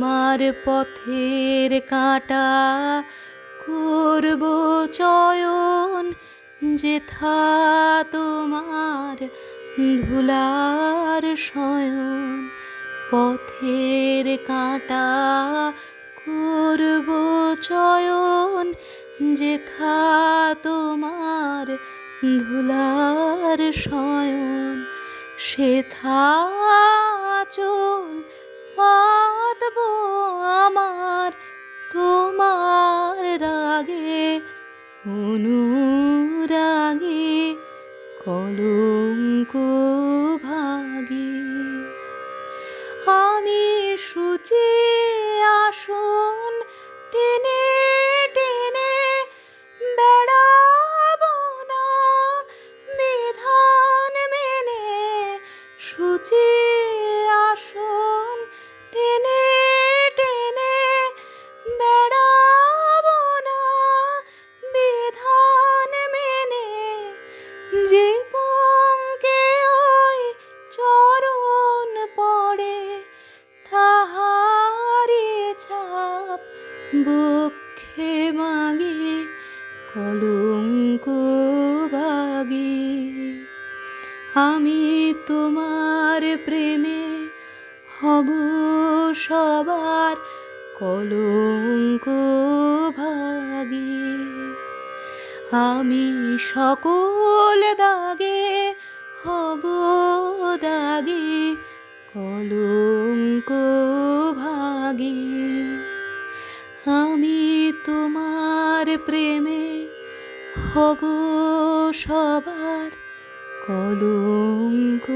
তোমার পথের কাঁটা করব চয়ন, যেথা তোমার ধুলার শয়ন। পথের কাঁটা করব চয়ন, যেথা তোমার ধুলার শয়ন। সেথা চল পাতব অনুরাগে কলঙ্ক ভাগে। আমি সূচি আসন টেনে বক্ষে মাগে, কলঙ্ক ভাগে আমি তোমার প্রেমে হব সবার কলঙ্ক ভাগে। আমি সকল দাগে হব দাগে, কলঙ্ক ভাগে। তোমার প্রেমে হব সবার কলঙ্ক।